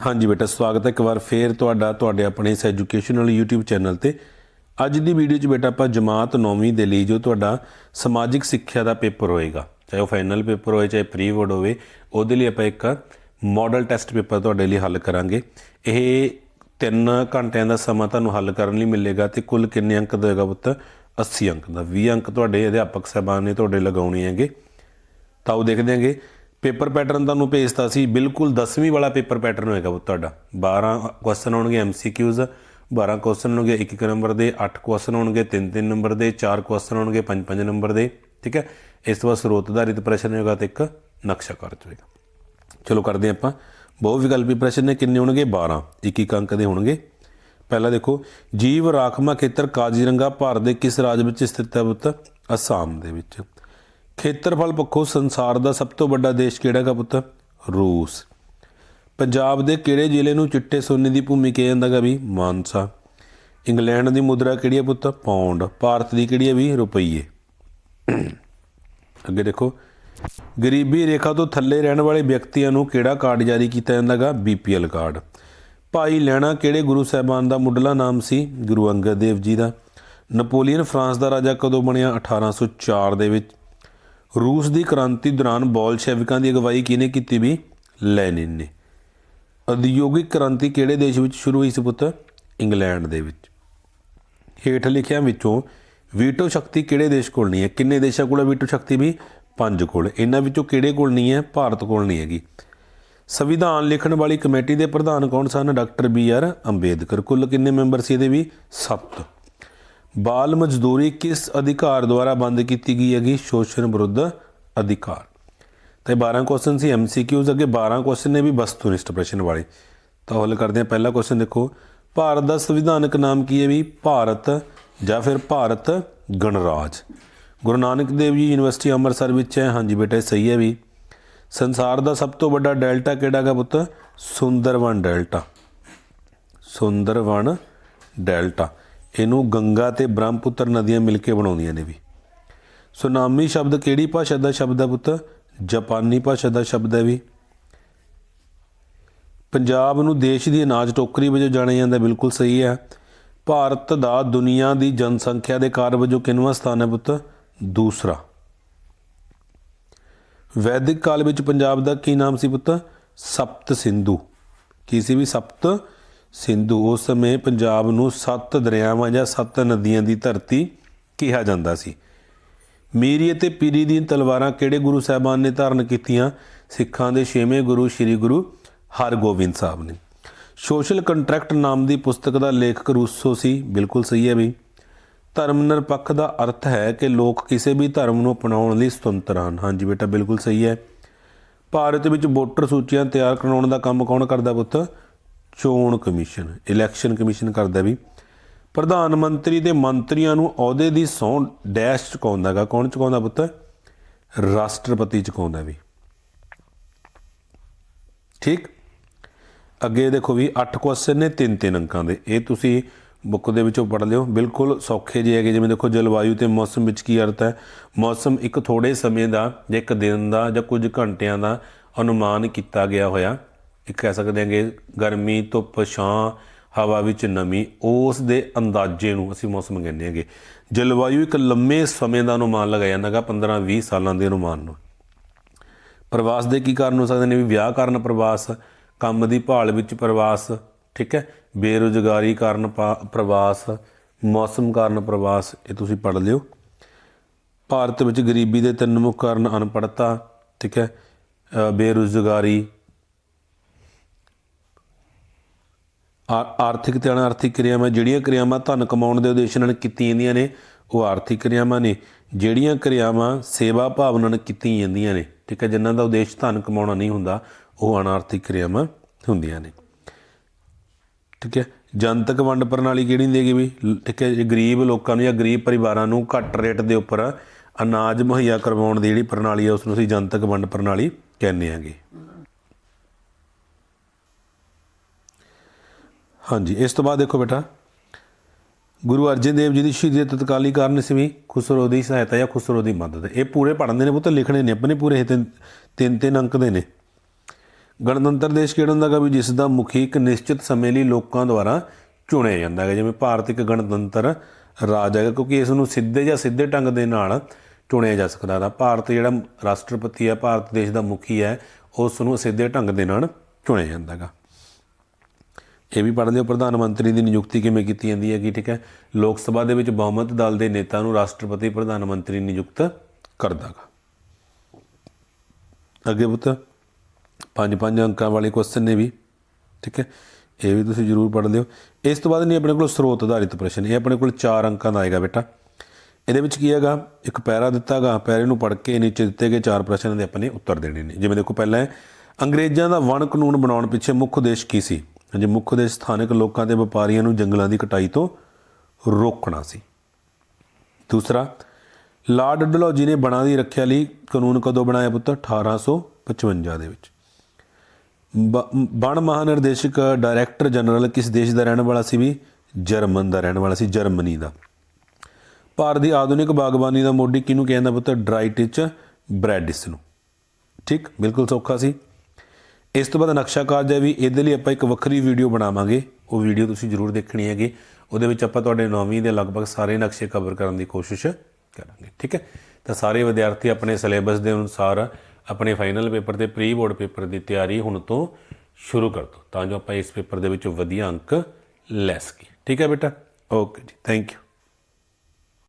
ਹਾਂਜੀ ਬੇਟਾ, ਸਵਾਗਤ ਹੈ। ਇੱਕ ਵਾਰ ਫੇਰ ਤੁਹਾਡਾ, ਤੁਹਾਡੇ ਆਪਣੇ ਇਸ ਐਜੂਕੇਸ਼ਨਲ YouTube ਚੈਨਲ ਤੇ। ਅੱਜ ਦੀ ਵੀਡੀਓ 'ਚ ਬੇਟਾ ਆਪਾਂ ਜਮਾਤ 9ਵੀਂ ਦੇ ਲਈ ਜੋ ਤੁਹਾਡਾ ਸਮਾਜਿਕ ਸਿੱਖਿਆ ਦਾ ਪੇਪਰ ਹੋਏਗਾ, ਚਾਹੇ ਉਹ ਫਾਈਨਲ ਪੇਪਰ ਹੋਵੇ ਚਾਹੇ ਪ੍ਰੀ ਬੋਰਡ ਹੋਵੇ, ਉਹਦੇ ਲਈ ਆਪਾਂ ਇੱਕ ਮਾਡਲ ਟੈਸਟ ਪੇਪਰ ਤੁਹਾਡੇ ਲਈ ਹੱਲ ਕਰਾਂਗੇ। ਇਹ 3 ਘੰਟਿਆਂ ਦਾ ਸਮਾਂ ਤੁਹਾਨੂੰ ਹੱਲ ਕਰਨ ਲਈ ਮਿਲੇਗਾ ਤੇ ਕੁੱਲ ਕਿੰਨੇ ਅੰਕ ਦਾ ਹੋਏਗਾ ਪੁੱਤ? 80 ਅੰਕ ਦਾ। 20 ਅੰਕ ਤੁਹਾਡੇ ਅਧਿਆਪਕ ਸਾਹਿਬਾਨ ਨੇ ਤੁਹਾਡੇ ਲਗਾਉਣੇ ਹੈਗੇ। ਤਾਂ ਉਹ ਦੇਖਦੇ ਹਾਂਗੇ। ਪੇਪਰ ਪੈਟਰਨ ਤੁਹਾਨੂੰ ਭੇਜਤਾ ਸੀ, ਬਿਲਕੁਲ 10ਵੀਂ ਵਾਲਾ ਪੇਪਰ ਪੈਟਰਨ ਹੋਏਗਾ ਤੁਹਾਡਾ। 12 ਕੁਐਸਚਨ ਹੋਣਗੇ ਐਮਸੀਕਿਊਜ਼ 12 ਕੁਐਸਚਨ ਹੋਣਗੇ 1-1 ਨੰਬਰ ਦੇ 8 ਕੁਐਸਚਨ ਹੋਣਗੇ 3-3 ਨੰਬਰ ਦੇ 4 ਕੁਐਸਚਨ ਹੋਣਗੇ 5-5 ਨੰਬਰ ਦੇ, ਠੀਕ ਹੈ? ਇਸ ਤੋਂ ਬਾਅਦ ਸਰੋਤ ਆਧਾਰਿਤ ਪ੍ਰਸ਼ਨ ਹੋਏਗਾ ਤੇ ਇੱਕ ਨਕਸ਼ਾ ਕਾਰਜ ਹੋਏਗਾ। ਚਲੋ ਕਰਦੇ ਹਾਂ ਆਪਾਂ। ਬਹੁ ਵਿਕਲਪੀ ਪ੍ਰਸ਼ਨ ਨੇ, ਕਿੰਨੇ ਹੋਣਗੇ? 12 ਇੱਕ ਇੱਕ ਅੰਕ ਦੇ ਹੋਣਗੇ। ਪਹਿਲਾ ਦੇਖੋ, ਜੀਵ ਰਾਖਮਾ ਖੇਤਰ ਕਾਜ਼ੀਰੰਗਾ ਭਾਰਤ ਦੇ ਕਿਸ ਰਾਜ ਵਿੱਚ ਸਥਿਤ ਹੈ ਬੁੱਤ ਅਸਾਮ ਦੇ ਵਿੱਚ। ਖੇਤਰਫਲ ਪੱਖੋਂ ਸੰਸਾਰ ਦਾ ਸਭ ਤੋਂ ਵੱਡਾ ਦੇਸ਼ ਕਿਹੜਾ ਹੈਗਾ ਪੁੱਤ? ਰੂਸ। ਪੰਜਾਬ ਦੇ ਕਿਹੜੇ ਜ਼ਿਲ੍ਹੇ ਨੂੰ ਚਿੱਟੇ ਸੋਨੇ ਦੀ ਭੂਮੀ ਕਿਹਾ ਜਾਂਦਾ ਹੈਗਾ ਵੀ? ਮਾਨਸਾ। ਇੰਗਲੈਂਡ ਦੀ ਮੁਦਰਾ ਕਿਹੜੀ ਹੈ ਪੁੱਤ? ਪਾਉਂਡ। ਭਾਰਤ ਦੀ ਕਿਹੜੀ ਹੈ ਵੀ? ਰੁਪਈਏ। ਅੱਗੇ ਦੇਖੋ। ਗਰੀਬੀ ਰੇਖਾ ਤੋਂ ਥੱਲੇ ਰਹਿਣ ਵਾਲੇ ਵਿਅਕਤੀਆਂ ਨੂੰ ਕਿਹੜਾ ਕਾਰਡ ਜਾਰੀ ਕੀਤਾ ਜਾਂਦਾ ਜਾਂਦਾਗਾ ਬੀਪੀਐਲ ਕਾਰਡ। ਭਾਈ ਲੈਣਾ ਕਿਹੜੇ ਗੁਰੂ ਸਾਹਿਬਾਨ ਦਾ ਮੁੱਢਲਾ ਨਾਮ ਸੀ? ਗੁਰੂ ਅੰਗਦ ਦੇਵ ਜੀ ਦਾ। ਨਪੋਲੀਅਨ ਫਰਾਂਸ ਦਾ ਰਾਜਾ ਕਦੋਂ ਬਣਿਆ? 1804 ਦੇ ਵਿੱਚ। ਰੂਸ ਦੀ ਕ੍ਰਾਂਤੀ ਦੌਰਾਨ ਬੋਲਸ਼ੇਵਿਕਾਂ ਦੀ ਅਗਵਾਈ ਕਿਹਨੇ ਕੀਤੀ ਵੀ? ਲੈਨਿਨ ਨੇ। ਉਦਯੋਗਿਕ ਕ੍ਰਾਂਤੀ ਕਿਹੜੇ ਦੇਸ਼ ਵਿੱਚ ਸ਼ੁਰੂ ਹੋਈ ਸੀ ਪੁੱਤ? ਇੰਗਲੈਂਡ ਦੇ ਵਿੱਚ। ਹੇਠ ਲਿਖਿਆਂ ਵਿੱਚੋਂ ਵੀਟੋ ਸ਼ਕਤੀ ਕਿਹੜੇ ਦੇਸ਼ ਕੋਲ ਨਹੀਂ ਹੈ? ਕਿੰਨੇ ਦੇਸ਼ਾਂ ਕੋਲ ਵੀਟੋ ਸ਼ਕਤੀ ਵੀ? ਪੰਜ ਕੋਲ। ਇਹਨਾਂ ਵਿੱਚੋਂ ਕਿਹੜੇ ਕੋਲ ਨਹੀਂ ਹੈ? ਭਾਰਤ ਕੋਲ ਨਹੀਂ ਹੈਗੀ। ਸੰਵਿਧਾਨ ਲਿਖਣ ਵਾਲੀ ਕਮੇਟੀ ਦੇ ਪ੍ਰਧਾਨ ਕੌਣ ਸਨ? Doctor B R Ambedkar. ਕੁੱਲ ਕਿੰਨੇ ਮੈਂਬਰ ਸੀ ਇਹਦੇ ਵੀ? 7 ਬਾਲ ਮਜ਼ਦੂਰੀ ਕਿਸ ਅਧਿਕਾਰ ਦੁਆਰਾ ਬੰਦ ਕੀਤੀ ਗਈ ਹੈਗੀ? ਸ਼ੋਸ਼ਣ ਵਿਰੁੱਧ ਅਧਿਕਾਰ। ਤੇ 12 ਕੁਐਸਚਨ ਸੀ ਐਮਸੀਕਿਊਜ਼ ਅੱਗੇ। 12 ਕੁਐਸਚਨ ਨੇ ਵੀ ਵਸਤੂਨਿਸ਼ਟ ਪ੍ਰਸ਼ਨ ਵਾਲੇ। ਤਾਂ ਹੱਲ ਕਰਦੇ ਹਾਂ। ਪਹਿਲਾ ਕੁਐਸਚਨ ਦੇਖੋ। ਭਾਰਤ ਦਾ ਸੰਵਿਧਾਨਕ ਨਾਮ ਕੀ ਹੈ ਵੀ? ਭਾਰਤ ਜਾਂ ਫਿਰ ਭਾਰਤ ਗਣਰਾਜ। ਗੁਰੂ ਨਾਨਕ ਦੇਵ ਜੀ ਯੂਨੀਵਰਸਿਟੀ ਅੰਮ੍ਰਿਤਸਰ ਵਿੱਚ ਹੈ। ਹਾਂਜੀ ਬੇਟਾ, ਇਹ ਸਹੀ ਹੈ ਵੀ। ਸੰਸਾਰ ਦਾ ਸਭ ਤੋਂ ਵੱਡਾ ਡੈਲਟਾ ਕਿਹੜਾ ਹੈਗਾ ਪੁੱਤ? ਸੁੰਦਰਵਨ ਡੈਲਟਾ। ਸੁੰਦਰਵਨ ਡੈਲਟਾ। ਇਹਨੂੰ ਗੰਗਾ ਤੇ ਬ੍ਰਹਮਪੁੱਤਰ ਨਦੀਆਂ ਮਿਲ ਕੇ ਬਣਾਉਂਦੀਆਂ ਨੇ ਵੀ। ਸੁਨਾਮੀ ਸ਼ਬਦ ਕਿਹੜੀ ਭਾਸ਼ਾ ਦਾ ਸ਼ਬਦ ਹੈ ਪੁੱਤ? ਜਾਪਾਨੀ ਭਾਸ਼ਾ ਦਾ ਸ਼ਬਦ ਹੈ ਵੀ। ਪੰਜਾਬ ਨੂੰ ਦੇਸ਼ ਦੀ ਅਨਾਜ ਟੋਕਰੀ ਵਜੋਂ ਜਾਣਿਆ ਜਾਂਦਾ, ਬਿਲਕੁਲ ਸਹੀ ਹੈ। ਭਾਰਤ ਦਾ ਦੁਨੀਆ ਦੀ ਜਨਸੰਖਿਆ ਦੇ ਕਾਰ ਵਜੋਂ ਕਿੰਨਵਾਂ ਸਥਾਨ ਹੈ ਪੁੱਤ? ਦੂਸਰਾ। ਵੈਦਿਕ ਕਾਲ ਵਿੱਚ ਪੰਜਾਬ ਦਾ ਕੀ ਨਾਮ ਸੀ ਪੁੱਤ? ਸਪਤ ਸਿੰਧੂ। ਕੀ ਸੀ ਵੀ? ਸਪਤ ਸਿੰਧੂ, ਉਸ ਸਮੇਂ ਪੰਜਾਬ ਨੂੰ ਸੱਤ ਦਰਿਆਵਾਂ ਜਾਂ ਸੱਤ ਨਦੀਆਂ ਦੀ ਧਰਤੀ ਕਿਹਾ ਜਾਂਦਾ ਸੀ। ਮੀਰੀ ਅਤੇ ਪੀਰੀ ਦੀਆਂ ਤਲਵਾਰਾਂ ਕਿਹੜੇ ਗੁਰੂ ਸਾਹਿਬਾਨ ਨੇ ਧਾਰਨ ਕੀਤੀਆਂ? ਸਿੱਖਾਂ ਦੇ ਛੇਵੇਂ ਗੁਰੂ ਸ੍ਰੀ ਗੁਰੂ ਹਰਗੋਬਿੰਦ ਸਾਹਿਬ ਨੇ। ਸੋਸ਼ਲ ਕੰਟਰੈਕਟ ਨਾਮ ਦੀ ਪੁਸਤਕ ਦਾ ਲੇਖਕ ਰੂਸੋ ਸੀ। ਬਿਲਕੁਲ ਸਹੀ ਹੈ ਵੀ। ਧਰਮ ਨਿਰਪੱਖ ਦਾ ਅਰਥ ਹੈ ਕਿ ਲੋਕ ਕਿਸੇ ਵੀ ਧਰਮ ਨੂੰ ਅਪਣਾਉਣ ਲਈ ਸੁਤੰਤਰ ਹਨ। ਹਾਂਜੀ ਬੇਟਾ, ਬਿਲਕੁਲ ਸਹੀ ਹੈ। ਭਾਰਤ ਵਿੱਚ ਵੋਟਰ ਸੂਚੀਆਂ ਤਿਆਰ ਕਰਾਉਣ ਦਾ ਕੰਮ ਕੌਣ ਕਰਦਾ ਪੁੱਤ? ਚੋਣ ਕਮਿਸ਼ਨ, ਇਲੈਕਸ਼ਨ ਕਮਿਸ਼ਨ ਕਰਦਾ ਵੀ ਪ੍ਰਧਾਨ ਮੰਤਰੀ ਤੇ ਮੰਤਰੀਆਂ ਨੂੰ ਅਹੁਦੇ ਦੀ ਸਹੁੰ ਡੈਸ਼ ਚੁਕਾਉਂਦਾਗਾ ਕੌਣ ਚੁਕਾਉਂਦਾ ਪੁੱਤ? ਰਾਸ਼ਟਰਪਤੀ ਚੁਕਾਉਂਦਾ ਵੀ। ਠੀਕ? ਅੱਗੇ ਦੇਖੋ ਵੀ 8 ਕੁਐਸਚਨ ਨੇ 3-3 ਅੰਕਾਂ ਦੇ। ਇਹ ਤੁਸੀਂ ਬੁੱਕ ਦੇ ਵਿੱਚੋਂ ਪੜ੍ਹ ਲਿਓ। ਬਿਲਕੁਲ ਸੌਖੇ ਜਿਹੇ ਹੈਗੇ, ਜਿਵੇਂ ਦੇਖੋ ਜਲਵਾਯੂ ਤੇ ਮੌਸਮ ਵਿੱਚ ਕੀ ਅਰਥ ਹੈ? ਮੌਸਮ ਇੱਕ ਥੋੜੇ ਸਮੇਂ ਦਾ, ਜਾਂ ਇੱਕ ਦਿਨ ਦਾ, ਜਾਂ ਕੁਝ ਘੰਟਿਆਂ ਦਾ ਅਨੁਮਾਨ ਕੀਤਾ ਗਿਆ ਹੋਇਆ। ਕਹਿ ਸਕਦੇ ਹਾਂਗੇ ਗਰਮੀ ਧੁੱਪ ਛਾਂ ਹਵਾ ਵਿੱਚ ਨਮੀ ਉਸ ਦੇ ਅੰਦਾਜ਼ੇ ਨੂੰ ਅਸੀਂ ਮੌਸਮ ਕਹਿੰਦੇ ਹਾਂਗੇ। ਜਲਵਾਯੂ ਇੱਕ ਲੰਮੇ ਸਮੇਂ ਦਾ ਅਨੁਮਾਨ ਲਗਾਇਆ ਜਾਂਦਾਗਾ 15-20 ਸਾਲਾਂ ਦੇ ਅਨੁਮਾਨ ਨੂੰ। ਪ੍ਰਵਾਸ ਦੇ ਕੀ ਕਾਰਨ ਹੋ ਸਕਦੇ ਨੇ? ਵੀ ਵਿਆਹ ਕਾਰਨ ਪ੍ਰਵਾਸ ਕੰਮ ਦੀ ਭਾਲ ਵਿੱਚ ਪ੍ਰਵਾਸ ਠੀਕ ਹੈ? ਬੇਰੁਜ਼ਗਾਰੀ ਕਾਰਨ ਪਾ- ਪ੍ਰਵਾਸ ਮੌਸਮ ਕਾਰਨ ਪ੍ਰਵਾਸ ਇਹ ਤੁਸੀਂ ਪੜ੍ਹ ਲਿਓ। ਭਾਰਤ ਵਿੱਚ ਗਰੀਬੀ ਦੇ ਤਿੰਨ ਮੁੱਖ ਕਾਰਨ ਅਨਪੜ੍ਹਤਾ ਠੀਕ ਹੈ? ਅ, ਬੇਰੁਜ਼ਗਾਰੀ ਆਰਥਿਕ ਤੇ ਅਨਾਰਥਿਕ ਕਿਰਿਆਵਾਂ, ਜਿਹੜੀਆਂ ਕਿਰਿਆਵਾਂ ਧਨ ਕਮਾਉਣ ਦੇ ਉਦੇਸ਼ ਨਾਲ ਕੀਤੀਆਂ ਜਾਂਦੀਆਂ ਨੇ, ਉਹ ਆਰਥਿਕ ਕਿਰਿਆਵਾਂ ਨੇ। ਜਿਹੜੀਆਂ ਕਿਰਿਆਵਾਂ ਸੇਵਾ ਭਾਵਨਾ ਨਾਲ ਕੀਤੀਆਂ ਜਾਂਦੀਆਂ ਨੇ, ਠੀਕ ਹੈ, ਜਿਨ੍ਹਾਂ ਦਾ ਉਦੇਸ਼ ਧਨ ਕਮਾਉਣਾ ਨਹੀਂ ਹੁੰਦਾ, ਉਹ ਅਨਾਰਥਿਕ ਕਿਰਿਆਵਾਂ ਹੁੰਦੀਆਂ ਨੇ। ਠੀਕ ਹੈ, ਜਨਤਕ ਵੰਡ ਪ੍ਰਣਾਲੀ ਕਿਹੜੀ ਹੁੰਦੀ ਹੈਗੀ ਵੀ? ਠੀਕ ਹੈ, ਜੀ ਗਰੀਬ ਲੋਕਾਂ ਨੂੰ ਜਾਂ ਗਰੀਬ ਪਰਿਵਾਰਾਂ ਨੂੰ ਘੱਟ ਰੇਟ ਦੇ ਉੱਪਰ ਅਨਾਜ ਮੁਹੱਈਆ ਕਰਵਾਉਣ ਦੀ ਜਿਹੜੀ ਪ੍ਰਣਾਲੀ ਹੈ ਉਸ ਨੂੰ ਅਸੀਂ ਜਨਤਕ ਵੰਡ ਪ੍ਰਣਾਲੀ ਕਹਿੰਦੇ ਹਾਂਗੇ। ਹਾਂਜੀ, ਇਸ ਤੋਂ ਬਾਅਦ ਦੇਖੋ ਬੇਟਾ, ਗੁਰੂ ਅਰਜਨ ਦੇਵ ਜੀ ਦੀ ਸ਼ਹੀਦੀ ਦੇ ਤਤਕਾਲੀ ਕਾਰਨ ਸੀ ਵੀ ਖੁਸਰੋ ਦੀ ਸਹਾਇਤਾ ਜਾਂ ਖੁਸਰੋ ਦੀ ਮਦਦ, ਇਹ ਪੂਰੇ ਪੜ੍ਹਨ ਦੇ ਨੇ ਪੁੱਤ, ਲਿਖਣੇ ਨੇ, ਆਪਣੇ ਪੂਰੇ ਇਹ ਤਿੰਨ ਤਿੰਨ ਤਿੰਨ ਅੰਕ ਦੇ ਨੇ। ਗਣਤੰਤਰ ਦੇਸ਼ ਕਿਹੜਾ ਹੁੰਦਾ ਗਾ ਵੀ ਜਿਸ ਦਾ ਮੁਖੀ ਇੱਕ ਨਿਸ਼ਚਿਤ ਸਮੇਂ ਲਈ ਲੋਕਾਂ ਦੁਆਰਾ ਚੁਣਿਆ ਜਾਂਦਾ ਹੈ ਜਿਵੇਂ ਭਾਰਤ ਇੱਕ ਗਣਤੰਤਰ ਰਾਜ ਹੈਗਾ, ਕਿਉਂਕਿ ਇਸ ਨੂੰ ਸਿੱਧੇ ਜਾਂ ਸਿੱਧੇ ਢੰਗ ਦੇ ਨਾਲ ਚੁਣਿਆ ਜਾ ਸਕਦਾ ਹੈ ਭਾਰਤ ਜਿਹੜਾ ਰਾਸ਼ਟਰਪਤੀ ਹੈ, ਭਾਰਤ ਦੇਸ਼ ਦਾ ਮੁਖੀ ਹੈ, ਉਸ ਨੂੰ ਸਿੱਧੇ ਢੰਗ ਦੇ ਨਾਲ ਚੁਣਿਆ ਜਾਂਦਾ ਹੈਗਾ ਇਹ ਵੀ ਪੜ੍ਹਦੇ ਹੋ, ਪ੍ਰਧਾਨ ਮੰਤਰੀ ਦੀ ਨਿਯੁਕਤੀ ਕਿਵੇਂ ਕੀਤੀ ਜਾਂਦੀ ਹੈ? ਕਿ ਠੀਕ ਹੈ? ਲੋਕ ਸਭਾ ਦੇ ਵਿੱਚ ਬਹੁਮਤ ਦਲ ਦੇ ਨੇਤਾ ਨੂੰ ਰਾਸ਼ਟਰਪਤੀ ਪ੍ਰਧਾਨ ਮੰਤਰੀ ਨਿਯੁਕਤ ਕਰਦਾਗਾ। ਅੱਗੇ ਪੁੱਤ, ਪੰਜ ਪੰਜ ਅੰਕਾਂ ਵਾਲੇ ਕੁਐਸਚਨ ਨੇ ਵੀ, ਠੀਕ ਹੈ? ਇਹ ਵੀ ਤੁਸੀਂ ਜ਼ਰੂਰ ਪੜ੍ਹ ਲਿਓ ਇਸ ਤੋਂ ਬਾਅਦ ਨਹੀਂ, ਆਪਣੇ ਕੋਲ ਸਰੋਤ ਆਧਾਰਿਤ ਪ੍ਰਸ਼ਨ ਇਹ ਆਪਣੇ ਕੋਲ 4 ਅੰਕਾਂ ਦਾ ਆਏਗਾ ਬੇਟਾ। ਇਹਦੇ ਵਿੱਚ ਕੀ ਹੈਗਾ? ਇੱਕ ਪੈਰਾ ਦਿੱਤਾਗਾ। ਪੈਰੇ ਨੂੰ ਪੜ੍ਹ ਕੇ ਨੀਚੇ ਦਿੱਤੇ ਗਏ ਚਾਰ ਪ੍ਰਸ਼ਨਾਂ ਦੇ ਆਪਣੇ ਉੱਤਰ ਦੇਣੇ ਨੇ। ਜਿਵੇਂ ਦੇਖੋ, ਪਹਿਲਾਂ ਅੰਗਰੇਜ਼ਾਂ ਦਾ ਵਣ ਕਾਨੂੰਨ ਬਣਾਉਣ ਪਿੱਛੇ ਮੁੱਖ ਉਦੇਸ਼ ਕੀ ਸੀ? ਹਾਂਜੀ, ਮੁੱਖ ਉਦੇਸ਼ ਸਥਾਨਕ ਲੋਕਾਂ ਤੇ ਵਪਾਰੀਆਂ ਨੂੰ ਜੰਗਲਾਂ ਦੀ ਕਟਾਈ ਤੋਂ ਰੋਕਣਾ ਸੀ। ਦੂਸਰਾ, ਲਾਰਡ ਡਲਹੌਜੀ ਨੇ ਬਣਾ ਦੀ ਰੱਖਿਆ ਲਈ ਕਾਨੂੰਨ ਕਦੋਂ ਬਣਾਇਆ ਪੁੱਤ 1855 ਦੇ ਵਿੱਚ। ਬ- ਬਣ ਮਹਾਨਿਰਦੇਸ਼ਕ ਡਾਇਰੈਕਟਰ ਜਨਰਲ ਕਿਸ ਦੇਸ਼ ਦਾ ਰਹਿਣ ਵਾਲਾ ਸੀ ਵੀ? ਜਰਮਨ ਦਾ ਰਹਿਣ ਵਾਲਾ ਸੀ, ਜਰਮਨੀ ਦਾ। ਭਾਰਤ ਦੀ ਆਧੁਨਿਕ ਬਾਗਬਾਨੀ ਦਾ ਮੋਢੀ ਕਿਹਨੂੰ ਕਹਿੰਦਾ ਪੁੱਤ ਡਰਾਈਟਿਚ ਬ੍ਰੈਡਿਸ ਨੂੰ। ਠੀਕ? ਬਿਲਕੁਲ ਸੌਖਾ ਸੀ। ਇਸ ਤੋਂ ਬਾਅਦ ਨਕਸ਼ਾ ਕਾਰਜ ਹੈ ਵੀ ਇਹਦੇ ਲਈ ਆਪਾਂ ਇੱਕ ਵੱਖਰੀ ਵੀਡੀਓ ਬਣਾਵਾਂਗੇ। ਉਹ ਵੀਡੀਓ ਤੁਸੀਂ ਜ਼ਰੂਰ ਦੇਖਣੀ ਹੈਗੀ। ਉਹਦੇ ਵਿੱਚ ਆਪਾਂ ਤੁਹਾਡੇ ਨੌਵੀਂ ਦੇ ਲਗਭਗ ਸਾਰੇ ਨਕਸ਼ੇ ਕਵਰ ਕਰਨ ਦੀ ਕੋਸ਼ਿਸ਼ ਕਰਾਂਗੇ, ਠੀਕ ਹੈ? ਤਾਂ ਸਾਰੇ ਵਿਦਿਆਰਥੀ ਆਪਣੇ ਸਿਲੇਬਸ ਦੇ ਅਨੁਸਾਰ ਆਪਣੇ ਫਾਈਨਲ ਪੇਪਰ ਤੇ ਪ੍ਰੀ ਬੋਰਡ ਪੇਪਰ ਦੀ ਤਿਆਰੀ ਹੁਣ ਤੋਂ ਸ਼ੁਰੂ ਕਰ ਦਿਓ। ਤਾਂ ਜੋ ਆਪਾਂ ਇਸ ਪੇਪਰ ਦੇ ਵਿੱਚ ਵਧੀਆ ਅੰਕ ਲੈ ਸਕੀਏ। ਠੀਕ ਹੈ ਬੇਟਾ? ਓਕੇ ਜੀ ਥੈਂਕ ਯੂ